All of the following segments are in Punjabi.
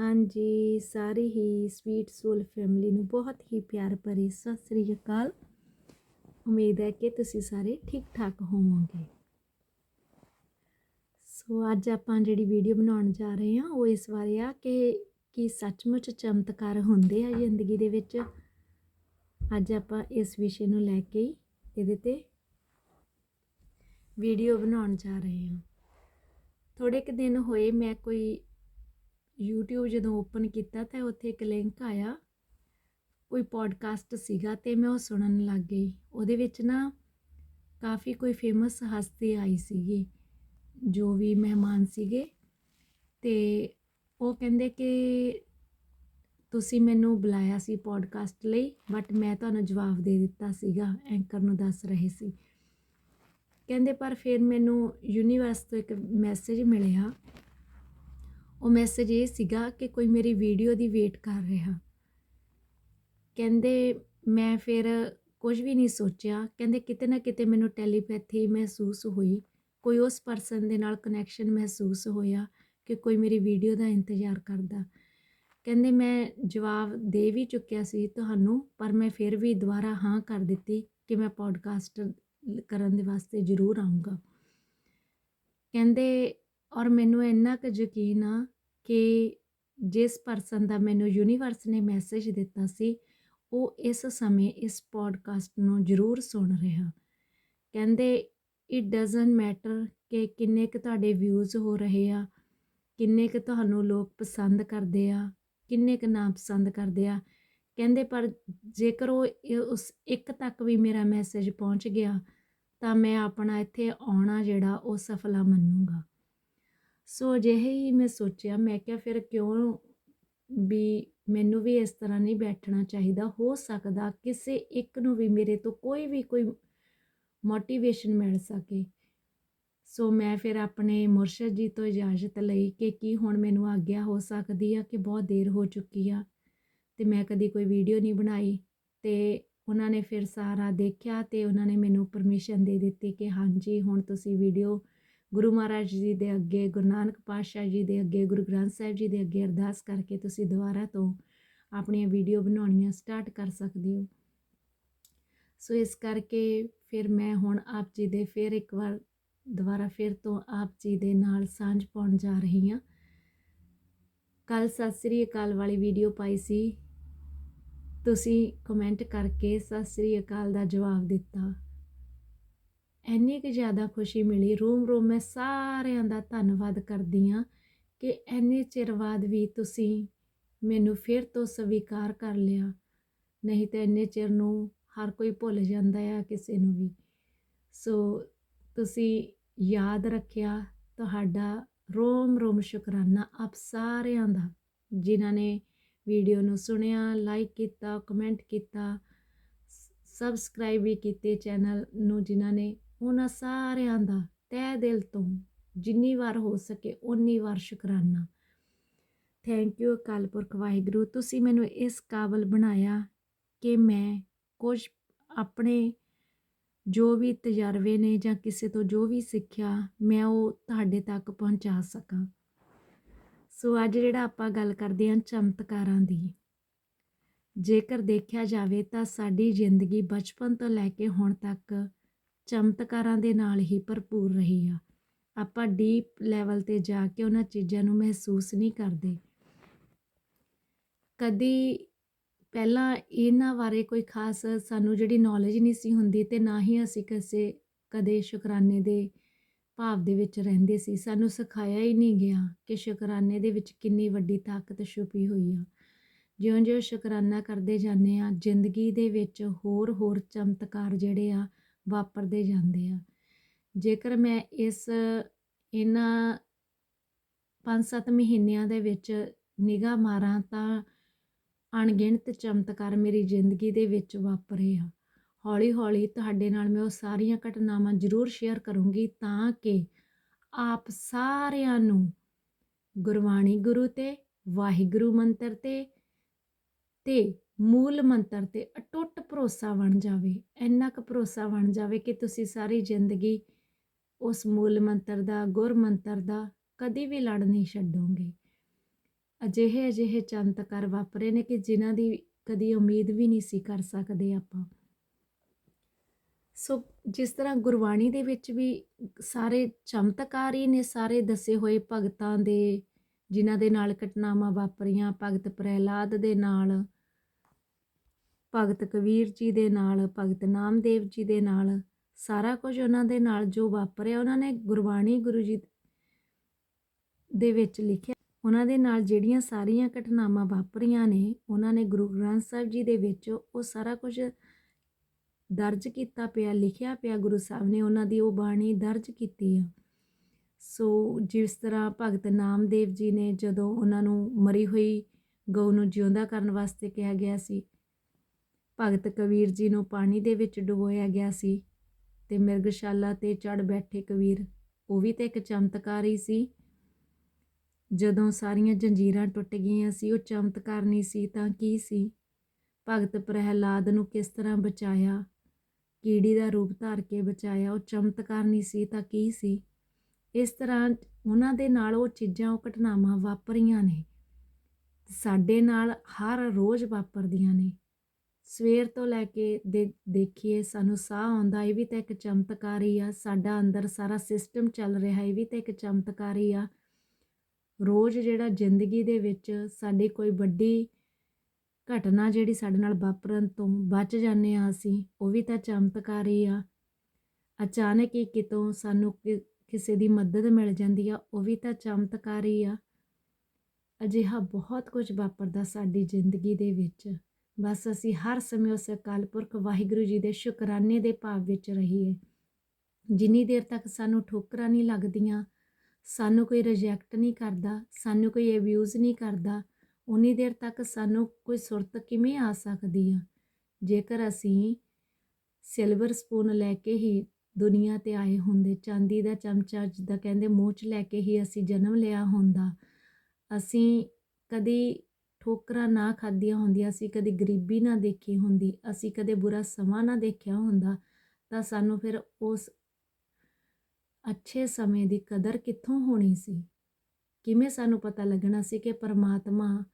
ਹਾਂਜੀ, ਸਾਰੀ ਹੀ ਸਵੀਟ ਸੋਲ ਫੈਮਿਲੀ ਨੂੰ ਬਹੁਤ ਹੀ ਪਿਆਰ ਭਰੀ ਸਤਿ ਸ੍ਰੀ ਅਕਾਲ। ਉਮੀਦ ਹੈ ਕਿ ਤੁਸੀਂ ਸਾਰੇ ਠੀਕ ਠਾਕ ਹੋਵੋਗੇ। ਸੋ ਅੱਜ ਆਪਾਂ ਜਿਹੜੀ ਵੀਡੀਓ ਬਣਾਉਣ ਜਾ ਰਹੇ ਹਾਂ, ਉਹ ਇਸ ਬਾਰੇ ਆ ਕਿ ਕੀ ਸੱਚਮੁੱਚ ਚਮਤਕਾਰ ਹੁੰਦੇ ਆ ਜ਼ਿੰਦਗੀ ਦੇ ਵਿੱਚ। ਅੱਜ ਆਪਾਂ ਇਸ ਵਿਸ਼ੇ ਨੂੰ ਲੈ ਕੇ ਹੀ ਇਹਦੇ ਤੇ ਵੀਡੀਓ ਬਣਾਉਣ ਜਾ ਰਹੇ ਹਾਂ। ਥੋੜੇ ਕੁ ਦਿਨ ਹੋਏ ਮੈਂ ਕੋਈ YouTube ਜਦੋਂ ਓਪਨ ਕੀਤਾ ਤਾਂ ਉੱਥੇ ਇੱਕ ਲਿੰਕ ਆਇਆ। ਕੋਈ ਪੋਡਕਾਸਟ ਸੀਗਾ ਤੇ ਮੈਂ ਉਹ ਸੁਣਨ ਲੱਗ ਗਈ। ਉਹਦੇ ਵਿੱਚ ਨਾ ਕਾਫੀ ਕੋਈ ਫੇਮਸ ਹਸਤੀ ਆਈ ਸੀਗੀ, ਜੋ ਵੀ ਮਹਿਮਾਨ ਸੀਗੇ। ਤੇ ਉਹ ਕਹਿੰਦੇ ਕਿ ਤੁਸੀਂ ਮੈਨੂੰ ਬੁਲਾਇਆ ਸੀ ਪੋਡਕਾਸਟ ਲਈ ਬਟ ਮੈਂ ਤੁਹਾਨੂੰ ਜਵਾਬ ਦੇ ਦਿੱਤਾ ਸੀਗਾ ਐਂਕਰ ਨੂੰ ਦੱਸ ਰਹੇ ਸੀ। ਕਹਿੰਦੇ ਪਰ ਫਿਰ ਮੈਨੂੰ ਯੂਨੀਵਰਸ ਤੋਂ ਇੱਕ ਮੈਸੇਜ ਮਿਲਿਆ ਉਹ ਮੈਸੇਜ ਇਹ ਸੀਗਾ ਕਿ ਕੋਈ ਮੇਰੀ ਵੀਡੀਓ ਦੀ ਵੇਟ ਕਰ ਰਿਹਾ। ਕਹਿੰਦੇ ਮੈਂ ਫਿਰ ਕੁਝ ਵੀ ਨਹੀਂ ਸੋਚਿਆ। ਕਹਿੰਦੇ ਕਿਤੇ ਨਾ ਕਿਤੇ ਮੈਨੂੰ ਟੈਲੀਪੈਥੀ ਮਹਿਸੂਸ ਹੋਈ। ਕੋਈ ਉਸ ਪਰਸਨ ਦੇ ਨਾਲ ਕਨੈਕਸ਼ਨ ਮਹਿਸੂਸ ਹੋਇਆ ਕਿ ਕੋਈ ਮੇਰੀ ਵੀਡੀਓ ਦਾ ਇੰਤਜ਼ਾਰ ਕਰਦਾ। ਕਹਿੰਦੇ ਮੈਂ ਜਵਾਬ ਦੇ ਵੀ ਚੁੱਕਿਆ ਸੀ ਤੁਹਾਨੂੰ, ਪਰ ਮੈਂ ਫਿਰ ਵੀ ਦੁਬਾਰਾ ਹਾਂ ਕਰ ਦਿੱਤੀ ਕਿ ਮੈਂ ਪੋਡਕਾਸਟ ਕਰਨ ਦੇ ਵਾਸਤੇ ਜ਼ਰੂਰ ਆਉਂਗਾ ਕਹਿੰਦੇ ਔਰ ਮੈਨੂੰ ਇੰਨਾ ਕੁ ਯਕੀਨ ਆ ਕਿ ਜਿਸ ਪਰਸਨ ਦਾ ਮੈਨੂੰ ਯੂਨੀਵਰਸ ਨੇ ਮੈਸੇਜ ਦਿੱਤਾ ਸੀ, ਉਹ ਇਸ ਸਮੇਂ ਇਸ ਪੋਡਕਾਸਟ ਨੂੰ ਜ਼ਰੂਰ ਸੁਣ ਰਿਹਾ। ਕਹਿੰਦੇ ਇਟ ਡਸਨਟ ਮੈਟਰ ਕਿ ਕਿੰਨੇ ਕੁ ਤੁਹਾਡੇ ਵਿਊਜ਼ ਹੋ ਰਹੇ ਆ, ਕਿੰਨੇ ਕੁ ਤੁਹਾਨੂੰ ਲੋਕ ਪਸੰਦ ਕਰਦੇ ਆ, ਕਿੰਨੇ ਕੁ ਨਾ ਪਸੰਦ ਕਰਦੇ ਆ। ਕਹਿੰਦੇ, ਪਰ ਜੇਕਰ ਉਹ ਉਸ ਇੱਕ ਤੱਕ ਵੀ ਮੇਰਾ ਮੈਸੇਜ ਪਹੁੰਚ ਗਿਆ, ਤਾਂ ਮੈਂ ਆਪਣਾ ਇੱਥੇ ਆਉਣਾ ਜਿਹੜਾ ਉਹ ਸਫਲਾ ਮੰਨੂਗਾ। ਸੋ ਅਜਿਹੇ ਹੀ ਮੈਂ ਸੋਚਿਆ, ਮੈਂ ਕਿਹਾ ਫਿਰ ਕਿਉਂ ਵੀ ਮੈਨੂੰ ਵੀ ਇਸ ਤਰ੍ਹਾਂ ਨਹੀਂ ਬੈਠਣਾ ਚਾਹੀਦਾ, ਹੋ ਸਕਦਾ ਕਿਸੇ ਇੱਕ ਨੂੰ ਵੀ ਮੇਰੇ ਤੋਂ ਕੋਈ ਵੀ ਕੋਈ ਮੋਟੀਵੇਸ਼ਨ ਮਿਲ ਸਕੇ। ਸੋ ਮੈਂ ਫਿਰ ਆਪਣੇ ਮੁਰਸ਼ਦ ਜੀ ਤੋਂ ਇਜਾਜ਼ਤ ਲਈ ਕਿ ਕੀ ਹੁਣ ਮੈਨੂੰ ਆਗਿਆ ਹੋ ਸਕਦੀ ਆ ਕਿ ਬਹੁਤ ਦੇਰ ਹੋ ਚੁੱਕੀ ਆ ਤੇ ਮੈਂ ਕਦੀ ਕੋਈ ਵੀਡੀਓ ਨਹੀਂ ਬਣਾਈ ਤੇ ਉਹਨਾਂ ਨੇ ਫਿਰ ਸਾਰਾ ਦੇਖਿਆ ਤੇ ਉਹਨਾਂ ਨੇ ਮੈਨੂੰ ਪਰਮਿਸ਼ਨ ਦੇ ਦਿੱਤੀ ਕਿ ਹਾਂਜੀ, ਹੁਣ ਤੁਸੀਂ ਵੀਡੀਓ ਗੁਰੂ ਮਹਾਰਾਜ ਜੀ ਦੇ ਅੱਗੇ, ਗੁਰੂ ਨਾਨਕ ਪਾਤਸ਼ਾਹ ਜੀ ਦੇ ਅੱਗੇ, ਗੁਰੂ ਗ੍ਰੰਥ ਸਾਹਿਬ ਜੀ ਦੇ ਅੱਗੇ ਅਰਦਾਸ ਕਰਕੇ ਤੁਸੀਂ ਦੁਬਾਰਾ ਤੋਂ ਆਪਣੀਆਂ ਵੀਡੀਓ ਬਣਾਉਣੀਆਂ ਸਟਾਰਟ ਕਰ ਸਕਦੇ ਹੋ। ਸੋ ਇਸ ਕਰਕੇ ਫਿਰ ਮੈਂ ਹੁਣ ਆਪ ਜੀ ਦੇ ਫਿਰ ਇੱਕ ਵਾਰ ਦੁਬਾਰਾ ਫਿਰ ਤੋਂ ਆਪ ਜੀ ਦੇ ਨਾਲ ਸਾਂਝ ਪਾਉਣ ਜਾ ਰਹੀ ਹਾਂ। ਕੱਲ ਸਤਿ ਸ੍ਰੀ ਅਕਾਲ ਵਾਲੀ ਵੀਡੀਓ ਪਾਈ ਸੀ। ਤੁਸੀਂ ਕਮੈਂਟ ਕਰਕੇ ਸਤਿ ਸ੍ਰੀ ਅਕਾਲ ਦਾ ਜਵਾਬ ਦਿੱਤਾ। ਇੰਨੀ ਕਿ ਜ਼ਿਆਦਾ ਖੁਸ਼ੀ ਮਿਲੀ, ਰੋਮ ਰੋਮ ਮੈਂ ਸਾਰਿਆਂ ਦਾ ਧੰਨਵਾਦ ਕਰਦੀ ਆ ਕਿ ਇੰਨੇ ਚਿਰ ਬਾਅਦ ਵੀ ਤੁਸੀਂ ਮੈਨੂੰ ਫਿਰ ਤੋਂ ਸਵੀਕਾਰ ਕਰ ਲਿਆ। ਨਹੀਂ ਤਾਂ ਇੰਨੇ ਚਿਰ ਨੂੰ ਹਰ ਕੋਈ ਭੁੱਲ ਜਾਂਦਾ ਆ ਕਿਸੇ ਨੂੰ ਵੀ। ਸੋ ਤੁਸੀਂ ਯਾਦ ਰੱਖਿਆ ਤੁਹਾਡਾ ਰੋਮ ਰੋਮ ਸ਼ੁਕਰਾਨਾ ਆਪ ਸਾਰਿਆਂ ਦਾ, ਜਿਨ੍ਹਾਂ ਨੇ ਵੀਡੀਓ ਨੂੰ ਸੁਣਿਆ ਲਾਈਕ ਕੀਤਾ ਕਮੈਂਟ ਕੀਤਾ ਸਬਸਕ੍ਰਾਈਬ ਵੀ ਕੀਤੇ ਚੈਨਲ ਨੂੰ, ਜਿਨ੍ਹਾਂ ਨੇ ਉਹਨਾਂ ਸਾਰਿਆਂ ਦਾ ਤਹਿ ਦਿਲ ਤੋਂ ਜਿੰਨੀ ਵਾਰ ਹੋ ਸਕੇ ਉਨੀ ਵਾਰ ਸ਼ੁਕਰਾਨਾ। Thank you Akal Purakh Waheguru. ਤੁਸੀਂ ਮੈਨੂੰ ਇਸ ਕਾਬਲ ਬਣਾਇਆ ਕਿ ਮੈਂ ਕੁਝ ਆਪਣੇ ਜੋ ਵੀ ਤਜਰਬੇ ਨੇ ਜਾਂ ਕਿਸੇ ਤੋਂ ਜੋ ਵੀ ਸਿੱਖਿਆ ਮੈਂ ਉਹ ਤੁਹਾਡੇ ਤੱਕ ਪਹੁੰਚਾ ਸਕਾਂ। ਸੋ ਅੱਜ ਜਿਹੜਾ ਆਪਾਂ ਗੱਲ ਕਰਦੇ ਹਾਂ ਚਮਤਕਾਰਾਂ ਦੀ, ਜੇਕਰ ਦੇਖਿਆ ਜਾਵੇ ਤਾਂ ਸਾਡੀ ਜ਼ਿੰਦਗੀ ਬਚਪਨ ਤੋਂ ਲੈ ਕੇ ਹੁਣ ਤੱਕ ਚਮਤਕਾਰਾਂ ਦੇ ਨਾਲ ਹੀ ਭਰਪੂਰ ਰਹੀ ਆ। ਆਪਾਂ ਡੀਪ ਲੈਵਲ ਤੇ ਜਾ ਕੇ ਉਹਨਾਂ ਚੀਜ਼ਾਂ ਨੂੰ ਮਹਿਸੂਸ ਨਹੀਂ ਕਰਦੇ। ਕਦੀ ਪਹਿਲਾਂ ਇਹਨਾਂ ਬਾਰੇ ਕੋਈ ਖਾਸ ਸਾਨੂੰ ਜਿਹੜੀ ਨੌਲੇਜ ਨਹੀਂ ਸੀ ਹੁੰਦੀ ਤੇ ਨਾ ਹੀ ਅਸੀਂ ਕਿਸੇ ਕਦੇ ਸ਼ੁਕਰਾਨੇ ਦੇ ਭਾਵ ਦੇ ਵਿੱਚ ਰਹਿੰਦੇ ਸੀ। ਸਾਨੂੰ ਸਿਖਾਇਆ ਹੀ ਨਹੀਂ ਗਿਆ ਕਿ ਸ਼ੁਕਰਾਨੇ ਦੇ ਵਿੱਚ ਕਿੰਨੀ ਵੱਡੀ ਤਾਕਤ ਛੁਪੀ ਹੋਈ ਆ। ਜਿਉਂ-ਜਿਉਂ ਸ਼ੁਕਰਾਨਾ ਕਰਦੇ ਜਾਂਦੇ ਆ, ਜ਼ਿੰਦਗੀ ਦੇ ਵਿੱਚ ਹੋਰ ਹੋਰ ਚਮਤਕਾਰ ਜਿਹੜੇ ਆ ਵਾਪਰਦੇ ਜਾਂਦੇ ਆ। ਜੇਕਰ ਮੈਂ ਇਸ, ਇਹਨਾਂ 5-7 ਮਹੀਨਿਆਂ ਦੇ ਵਿੱਚ ਨਿਗਾਹ ਮਾਰਾਂ ਤਾਂ ਅਣਗਿਣਤ ਚਮਤਕਾਰ ਮੇਰੀ ਜ਼ਿੰਦਗੀ ਦੇ ਵਿੱਚ ਵਾਪਰੇ ਆ। ਹੌਲੀ-ਹੌਲੀ ਤੁਹਾਡੇ ਨਾਲ ਮੈਂ ਉਹ ਸਾਰੀਆਂ ਘਟਨਾਵਾਂ ਜ਼ਰੂਰ ਸ਼ੇਅਰ ਕਰੂੰਗੀ ਤਾਂ ਕਿ ਆਪ ਸਾਰਿਆਂ ਨੂੰ ਗੁਰਬਾਣੀ ਗੁਰੂ ਤੇ, ਵਾਹਿਗੁਰੂ ਮੰਤਰ ਤੇ ਤੇ ਮੂਲ ਮੰਤਰ ਤੇ ਅਟੁੱਟ ਭਰੋਸਾ ਬਣ ਜਾਵੇ, ਇੰਨਾ ਕੁ ਭਰੋਸਾ ਬਣ ਜਾਵੇ ਕਿ ਤੁਸੀਂ ਸਾਰੀ ਜ਼ਿੰਦਗੀ ਉਸ ਮੂਲ ਮੰਤਰ ਦਾ, ਗੁਰ ਮੰਤਰ ਦਾ ਕਦੀ ਵੀ ਲੜ ਨਹੀਂ ਛੱਡੋਗੇ। ਅਜਿਹੇ ਅਜਿਹੇ ਚਮਤਕਾਰ ਵਾਪਰੇ ਨੇ ਕਿ ਜਿਨ੍ਹਾਂ ਦੀ ਕਦੀ ਉਮੀਦ ਵੀ ਨਹੀਂ ਸੀ ਕਰ ਸਕਦੇ ਆਪਾਂ। ਸੋ ਜਿਸ ਤਰ੍ਹਾਂ ਗੁਰਬਾਣੀ ਦੇ ਵਿੱਚ ਵੀ ਸਾਰੇ ਚਮਤਕਾਰ ਹੀ ਨੇ, ਸਾਰੇ ਦੱਸੇ ਹੋਏ ਭਗਤਾਂ ਦੇ, ਜਿਨ੍ਹਾਂ ਦੇ ਨਾਲ ਘਟਨਾਵਾਂ ਵਾਪਰੀਆਂ, ਭਗਤ ਪ੍ਰਹਿਲਾਦ ਦੇ ਨਾਲ ਭਗਤ ਕਬੀਰ ਜੀ ਦੇ ਨਾਲ, ਭਗਤ ਨਾਮਦੇਵ ਜੀ ਦੇ ਨਾਲ, ਸਾਰਾ ਕੁਝ ਉਹਨਾਂ ਦੇ ਨਾਲ ਜੋ ਵਾਪਰਿਆ ਉਹਨਾਂ ਨੇ ਗੁਰਬਾਣੀ ਗੁਰੂ ਜੀ ਦੇ ਵਿੱਚ ਲਿਖਿਆ। ਉਹਨਾਂ ਦੇ ਨਾਲ ਜਿਹੜੀਆਂ ਸਾਰੀਆਂ ਘਟਨਾਵਾਂ ਵਾਪਰੀਆਂ ਨੇ, ਉਹਨਾਂ ਨੇ ਗੁਰੂ ਗ੍ਰੰਥ ਸਾਹਿਬ ਜੀ ਦੇ ਵਿੱਚ ਉਹ ਸਾਰਾ ਕੁਝ ਦਰਜ ਕੀਤਾ ਪਿਆ, ਲਿਖਿਆ ਪਿਆ। ਗੁਰੂ ਸਾਹਿਬ ਨੇ ਉਹਨਾਂ ਦੀ ਉਹ ਬਾਣੀ ਦਰਜ ਕੀਤੀ ਆ। ਸੋ ਜਿਸ ਤਰ੍ਹਾਂ ਭਗਤ ਨਾਮਦੇਵ ਜੀ ਨੇ ਜਦੋਂ ਉਹਨਾਂ ਨੂੰ ਮਰੀ ਹੋਈ ਗਊ ਨੂੰ ਜਿਉਂਦਾ ਕਰਨ ਵਾਸਤੇ ਕਿਹਾ ਗਿਆ ਸੀ ਭਗਤ ਕਬੀਰ ਜੀ ਨੂੰ ਪਾਣੀ ਦੇ ਵਿੱਚ ਡੁਬੋਇਆ ਗਿਆ ਸੀ ਤੇ ਮਿਰਗਸ਼ਾਲਾ ਤੇ ਚੜ ਬੈਠੇ ਕਬੀਰ, ਉਹ ਵੀ ਤਾਂ ਇੱਕ ਚਮਤਕਾਰ ਹੀ ਸੀ। ਜਦੋਂ ਸਾਰੀਆਂ ਜੰਜੀਰਾਂ ਟੁੱਟ ਗਈਆਂ ਸੀ, ਉਹ ਚਮਤਕਾਰ ਨਹੀਂ ਸੀ ਤਾਂ ਕੀ ਸੀ? ਭਗਤ ਪ੍ਰਹਿਲਾਦ ਨੂੰ ਕਿਸ ਤਰ੍ਹਾਂ ਬਚਾਇਆ? ਕੀੜੀ ਦਾ ਰੂਪ ਧਾਰ ਕੇ ਬਚਾਇਆ, ਉਹ ਚਮਤਕਾਰ ਨਹੀਂ ਸੀ ਤਾਂ ਕੀ ਸੀ? ਇਸ ਤਰ੍ਹਾਂ ਉਹਨਾਂ ਦੇ ਨਾਲ ਉਹ ਚੀਜ਼ਾਂ, ਉਹ ਘਟਨਾਵਾਂ ਵਾਪਰੀਆਂ ਨੇ। ਸਾਡੇ ਨਾਲ ਹਰ ਰੋਜ਼ ਵਾਪਰਦੀਆਂ ਨੇ। ਸਵੇਰ ਤੋਂ ਲੈ ਕੇ ਦੇ, ਦੇਖੀਏ ਸਾਨੂੰ ਸਾਹ ਆਉਂਦਾ, ਇਹ ਵੀ ਤਾਂ ਇੱਕ ਚਮਤਕਾਰ ਹੀ ਆ, ਸਾਡਾ ਅੰਦਰ ਸਾਰਾ ਸਿਸਟਮ ਚੱਲ ਰਿਹਾ, ਇਹ ਵੀ ਤਾਂ ਇੱਕ ਚਮਤਕਾਰ ਹੀ ਆ। ਰੋਜ਼ ਜਿਹੜਾ ਜ਼ਿੰਦਗੀ ਦੇ ਵਿੱਚ ਸਾਡੀ ਕੋਈ ਵੱਡੀ ਘਟਨਾ ਜਿਹੜੀ ਸਾਡੇ ਨਾਲ ਵਾਪਰਨ ਤੋਂ ਬਚ ਜਾਂਦੇ ਆ ਅਸੀਂ, ਉਹ ਵੀ ਤਾਂ ਚਮਤਕਾਰ ਹੀ ਆ। ਅਚਾਨਕ ਹੀ ਕਿਤੋਂ ਸਾਨੂੰ ਕਿ- ਕਿਸੇ ਦੀ ਮਦਦ ਮਿਲ ਜਾਂਦੀ ਆ, ਉਹ ਵੀ ਤਾਂ ਚਮਤਕਾਰ ਹੀ ਆ। ਅਜਿਹਾ ਬਹੁਤ ਕੁਝ ਵਾਪਰਦਾ ਸਾਡੀ ਜ਼ਿੰਦਗੀ ਦੇ ਵਿੱਚ। ਬਸ ਅਸੀਂ ਹਰ ਸਮੇਂ ਉਸ ਅਕਾਲ ਪੁਰਖ ਵਾਹਿਗੁਰੂ ਜੀ ਦੇ ਸ਼ੁਕਰਾਨੇ ਦੇ ਭਾਵ ਵਿੱਚ ਰਹੀਏ। ਜਿੰਨੀ ਦੇਰ ਤੱਕ ਸਾਨੂੰ ਠੋਕਰਾਂ ਨਹੀਂ ਲੱਗਦੀਆਂ, ਸਾਨੂੰ ਕੋਈ ਰਿਜੈਕਟ ਨਹੀਂ ਕਰਦਾ, ਸਾਨੂੰ ਕੋਈ ਅਬਿਊਜ਼ ਨਹੀਂ ਕਰਦਾ ਉਨੀ ਦੇਰ ਤੱਕ ਸਾਨੂੰ ਕੋਈ ਸੁਰਤ ਕਿਵੇਂ ਆ ਸਕਦੀ ਆ? ਜੇਕਰ ਅਸੀਂ ਸਿਲਵਰ ਸਪੂਨ ਲੈ ਕੇ ਹੀ ਦੁਨੀਆ ਤੇ ਆਏ ਹੁੰਦੇ, ਚਾਂਦੀ ਦਾ ਚਮਚਾ ਜਿੱਦਾਂ ਕਹਿੰਦੇ ਮੂੰਹ 'ਚ ਲੈ ਕੇ ਹੀ ਅਸੀਂ ਜਨਮ ਲਿਆ ਹੁੰਦਾ, ਅਸੀਂ ਕਦੀ ਠੋਕਰਾਂ ਨਾ ਖਾਧੀਆਂ ਹੁੰਦੀਆਂ ਅਸੀਂ ਕਦੇ ਗਰੀਬੀ ਨਾ ਦੇਖੀ ਹੁੰਦੀ, ਅਸੀਂ ਕਦੇ ਬੁਰਾ ਸਮਾਂ ਨਾ ਦੇਖਿਆ ਹੁੰਦਾ, ਤਾਂ ਸਾਨੂੰ ਫਿਰ ਉਸ ਅੱਛੇ ਸਮੇਂ ਦੀ ਕਦਰ ਕਿੱਥੋਂ ਹੋਣੀ ਸੀ? ਕਿਵੇਂ ਸਾਨੂੰ ਪਤਾ ਲੱਗਣਾ ਸੀ ਕਿ ਪਰਮਾਤਮਾ,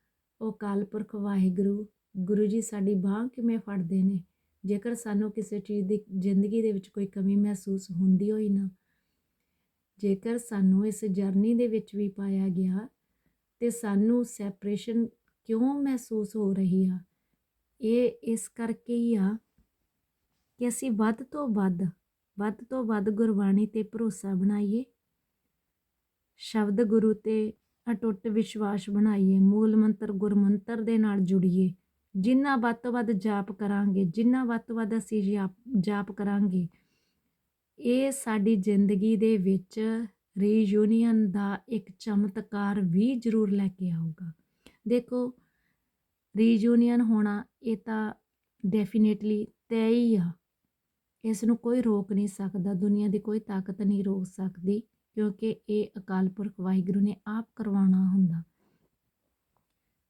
ਉਹ ਕਾਲਪੁਰਖ ਵਾਹਿਗੁਰੂ, ਗੁਰੂ ਜੀ ਸਾਡੀ ਬਾਹ ਕਿਵੇਂ ਫੜਦੇ ਨੇ? ਜੇਕਰ ਸਾਨੂੰ ਕਿਸੇ ਚੀਜ਼ ਦੀ ਜ਼ਿੰਦਗੀ ਦੇ ਵਿੱਚ ਕੋਈ ਕਮੀ ਮਹਿਸੂਸ ਹੁੰਦੀ ਹੋਈ ਨਾ, ਜੇਕਰ ਸਾਨੂੰ ਇਸ ਜਰਨੀ ਦੇ ਵਿੱਚ ਵੀ ਪਾਇਆ ਗਿਆ, ਤੇ ਸਾਨੂੰ ਸੈਪਰੇਸ਼ਨ ਕਿਉਂ ਮਹਿਸੂਸ ਹੋ ਰਹੀ ਆ? ਇਹ ਇਸ ਕਰਕੇ ਹੀ ਆ ਕਿ ਅਸੀਂ ਵੱਧ ਤੋਂ ਵੱਧ ਵੱਧ ਤੋਂ ਵੱਧ ਗੁਰਬਾਣੀ ਤੇ ਭਰੋਸਾ ਬਣਾਈਏ। ਸ਼ਬਦ ਗੁਰੂ ਤੇ ਅਟੁੱਟ ਵਿਸ਼ਵਾਸ ਬਣਾਈਏ, ਮੂਲ ਮੰਤਰ ਗੁਰਮੰਤਰ ਦੇ ਨਾਲ ਜੁੜੀਏ। ਜਿੰਨਾ ਵੱਧ ਤੋਂ ਵੱਧ ਜਾਪ ਕਰਾਂਗੇ, ਜਿੰਨਾ ਵੱਧ ਤੋਂ ਵੱਧ ਅਸੀਂ ਜਾਪ- ਜਾਪ ਕਰਾਂਗੇ, ਇਹ ਸਾਡੀ ਜ਼ਿੰਦਗੀ ਦੇ ਵਿੱਚ ਰੀਯੂਨੀਅਨ ਦਾ ਇੱਕ ਚਮਤਕਾਰ ਵੀ ਜ਼ਰੂਰ ਲੈ ਕੇ ਆਊਗਾ। ਦੇਖੋ ਰੀਯੂਨੀਅਨ ਹੋਣਾ ਇਹ ਤਾਂ ਡੈਫੀਨੇਟਲੀ ਤੈਅ ਹੀ ਆ। ਇਸ ਨੂੰ ਕੋਈ ਰੋਕ ਨਹੀਂ ਸਕਦਾ, ਦੁਨੀਆ ਦੀ ਕੋਈ ਤਾਕਤ ਨਹੀਂ ਰੋਕ ਸਕਦੀ, ਕਿਉਂਕਿ ਇਹ ਅਕਾਲ ਪੁਰਖ ਵਾਹਿਗੁਰੂ ਨੇ ਆਪ ਕਰਵਾਉਣਾ ਹੁੰਦਾ।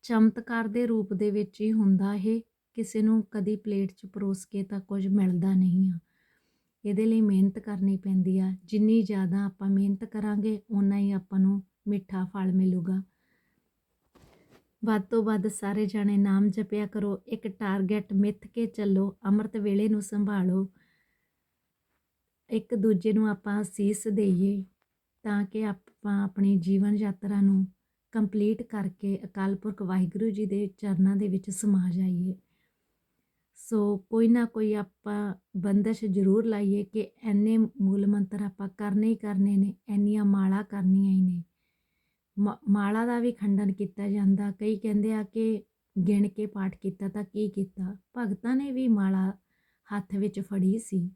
ਚਮਤਕਾਰ ਦੇ ਰੂਪ ਦੇ ਵਿੱਚ ਹੀ ਹੁੰਦਾ ਇਹ, ਕਿਸੇ ਨੂੰ ਕਦੀ ਪਲੇਟ 'ਚ ਪਰੋਸ ਕੇ ਤਾਂ ਕੁਝ ਮਿਲਦਾ ਨਹੀਂ ਆ। ਇਹਦੇ ਲਈ ਮਿਹਨਤ ਕਰਨੀ ਪੈਂਦੀ ਆ। ਜਿੰਨੀ ਜ਼ਿਆਦਾ ਆਪਾਂ ਮਿਹਨਤ ਕਰਾਂਗੇ ਉਨਾ ਹੀ ਆਪਾਂ ਨੂੰ ਮਿੱਠਾ ਫਲ ਮਿਲੂਗਾ। ਵੱਧ ਤੋਂ ਵੱਧ ਸਾਰੇ ਜਾਣੇ ਨਾਮ ਜਪਿਆ ਕਰੋ, ਇੱਕ ਟਾਰਗੇਟ ਮਿੱਥ ਕੇ ਚੱਲੋ, ਅੰਮ੍ਰਿਤ ਵੇਲੇ ਨੂੰ ਸੰਭਾਲੋ, ਇੱਕ ਦੂਜੇ ਨੂੰ ਆਪਾਂ ਅਸੀਸ ਦੇਈਏ ਤਾਂ ਕਿ ਆਪਾਂ ਆਪਣੀ ਜੀਵਨ ਯਾਤਰਾ ਨੂੰ ਕੰਪਲੀਟ ਕਰਕੇ ਅਕਾਲ ਪੁਰਖ ਵਾਹਿਗੁਰੂ ਜੀ ਦੇ ਚਰਨਾਂ ਦੇ ਵਿੱਚ ਸਮਾ ਜਾਈਏ। ਸੋ ਕੋਈ ਨਾ ਕੋਈ ਆਪਾਂ ਬੰਦਸ਼ ਜ਼ਰੂਰ ਲਾਈਏ ਕਿ ਐਨੇ ਮੂਲ ਮੰਤਰ ਆਪਾਂ ਕਰਨੇ ਹੀ ਕਰਨੇ ਨੇ ਐਨੀਆਂ ਮਾਲਾ ਕਰਨੀਆਂ ਹੀ ਨੇ। ਮਾਲਾ ਦਾ ਵੀ ਖੰਡਨ ਕੀਤਾ ਜਾਂਦਾ। ਕਈ ਕਹਿੰਦੇ ਆ ਕਿ ਗਿਣ ਕੇ ਪਾਠ ਕੀਤਾ ਤਾਂ ਕੀ ਕੀਤਾ? ਭਗਤਾਂ ਨੇ ਵੀ ਮਾਲਾ ਹੱਥ ਵਿੱਚ ਫੜੀ ਸੀ।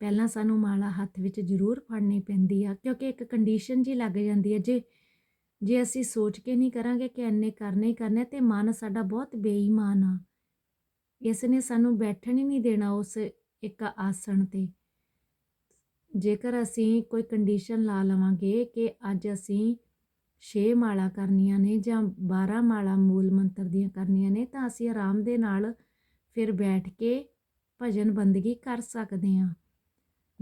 ਪਹਿਲਾਂ ਸਾਨੂੰ ਮਾਲਾ ਹੱਥ ਵਿੱਚ ਜ਼ਰੂਰ ਫੜਨੀ ਪੈਂਦੀ ਆ, ਕਿਉਂਕਿ ਇੱਕ ਕੰਡੀਸ਼ਨ ਜੀ ਲੱਗ ਜਾਂਦੀ ਹੈ ਜੇ ਜੇ ਅਸੀਂ ਸੋਚ ਕੇ ਨਹੀਂ ਕਰਾਂਗੇ ਕਿ ਐਨੇ ਕਰਨੇ ਹੀ ਕਰਨੇ ਤੇ ਮਨ ਸਾਡਾ ਬਹੁਤ ਬੇਈਮਾਨ ਆ। ਇਸ ਨੇ ਸਾਨੂੰ ਬੈਠਣ ਹੀ ਨਹੀਂ ਦੇਣਾ ਉਸ ਇੱਕ ਆਸਣ ਤੇ। ਜੇਕਰ ਅਸੀਂ ਕੋਈ ਕੰਡੀਸ਼ਨ ਲਾ ਲਵਾਂਗੇ ਕਿ ਅੱਜ ਅਸੀਂ 6 ਮਾਲਾ ਕਰਨੀਆਂ ਨੇ ਜਾਂ 12 ਮਾਲਾ ਮੂਲ ਮੰਤਰ ਦੀਆਂ ਕਰਨੀਆਂ ਨੇ, ਤਾਂ ਅਸੀਂ ਆਰਾਮ ਦੇ ਨਾਲ ਫਿਰ ਬੈਠ ਕੇ ਭਜਨ ਬੰਦਗੀ ਕਰ ਸਕਦੇ ਹਾਂ।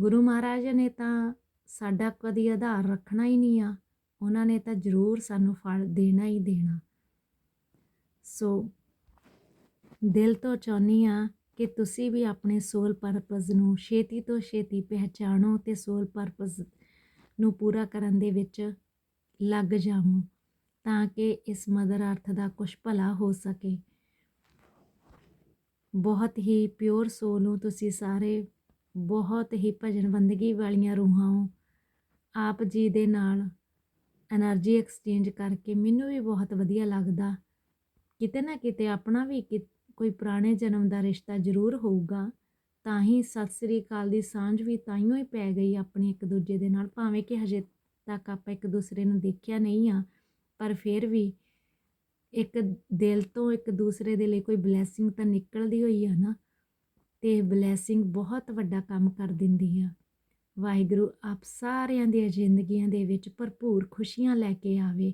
ਗੁਰੂ ਮਹਾਰਾਜ ਨੇ ਤਾਂ ਸਾਡਾ ਕਦੀ ਆਧਾਰ ਰੱਖਣਾ ਹੀ ਨਹੀਂ ਆ, ਉਹਨਾਂ ਨੇ ਤਾਂ ਜ਼ਰੂਰ ਸਾਨੂੰ ਫਲ ਦੇਣਾ ਹੀ ਦੇਣਾ। ਸੋ ਦਿਲ ਤੋਂ ਚਾਹੁੰਦੀ ਆ ਕਿ ਤੁਸੀਂ ਵੀ ਆਪਣੇ ਸੋਲ ਪਰਪਸ ਨੂੰ ਛੇਤੀ ਤੋਂ ਛੇਤੀ ਪਹਿਚਾਣੋ ਤੇ ਸੋਲ ਪਰਪਸ ਨੂੰ ਪੂਰਾ ਕਰਨ ਦੇ ਵਿੱਚ ਲੱਗ ਜਾਵਾਂ ਤਾਂ ਕਿ ਇਸ ਮਦਰ ਅਰਥ ਦਾ ਕੁਝ ਭਲਾ ਹੋ ਸਕੇ। ਬਹੁਤ ਹੀ ਪਿਓਰ ਸੋਲ ਹੋ ਤੁਸੀਂ ਸਾਰੇ ਬਹੁਤ ਹੀ ਭਜਨ ਬੰਦਗੀ ਵਾਲੀਆਂ ਰੂਹਾਂ ਹੋ। ਆਪ ਜੀ ਦੇ ਨਾਲ એનર્ਜੀ ਐਕਸਚੇਂਜ ਕਰਕੇ ਮੈਨੂੰ ਵੀ ਬਹੁਤ ਵਧੀਆ ਲੱਗਦਾ। ਕਿਤੇ ਨਾ ਕਿਤੇ ਆਪਣਾ ਵੀ ਕੋਈ ਪੁਰਾਣੇ ਜਨਮ ਦਾ ਰਿਸ਼ਤਾ ਜ਼ਰੂਰ ਹੋਊਗਾ। ਤਾਂ ਹੀ ਸਤਿ ਸ੍ਰੀ ਅਕਾਲ ਦੀ ਸਾਂਝ ਵੀ ਤਾਈਓ ਹੀ ਪੈ ਗਈ ਆਪਣੀ ਇੱਕ ਦੂਜੇ ਦੇ ਨਾਲ, ਭਾਵੇਂ ਕਿ ਹਜੇ ਤੱਕ ਆਪਾਂ ਇੱਕ ਦੂਸਰੇ ਨੂੰ ਦੇਖਿਆ ਨਹੀਂ ਆ, ਪਰ ਫਿਰ ਵੀ ਇੱਕ ਦਿਲ ਤੋਂ ਇੱਕ ਦੂਸਰੇ ਦੇ ਲਈ ਕੋਈ ਬਲੇਸਿੰਗ ਤਾਂ ਨਿਕਲਦੀ ਹੋਈ ਆ ਨਾ, ਤੇ ਬਲੇਸਿੰਗ ਬਹੁਤ ਵੱਡਾ ਕੰਮ ਕਰ ਦਿੰਦੀ ਆ। ਵਾਹਿਗੁਰੂ ਆਪ ਸਾਰਿਆਂ ਦੀਆਂ ਜ਼ਿੰਦਗੀਆਂ ਦੇ ਵਿੱਚ ਭਰਪੂਰ ਖੁਸ਼ੀਆਂ ਲੈ ਕੇ ਆਵੇ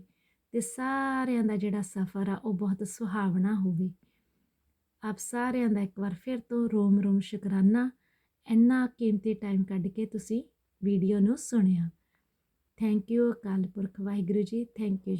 ਤੇ ਸਾਰਿਆਂ ਦਾ ਜਿਹੜਾ ਸਫ਼ਰ ਆ ਉਹ ਬਹੁਤ ਸੁਹਾਵਣਾ ਹੋਵੇ। ਆਪ ਸਾਰਿਆਂ ਦਾ ਇੱਕ ਵਾਰ ਫਿਰ ਤੋਂ ਰੋਮ ਰੋਮ ਸ਼ੁਕਰਾਨਾ, ਇੰਨਾ ਕੀਮਤੀ ਟਾਈਮ ਕੱਢ ਕੇ ਤੁਸੀਂ ਵੀਡੀਓ ਨੂੰ ਸੁਣਿਆ। Thank you Akal Purakh Waheguru ji thank you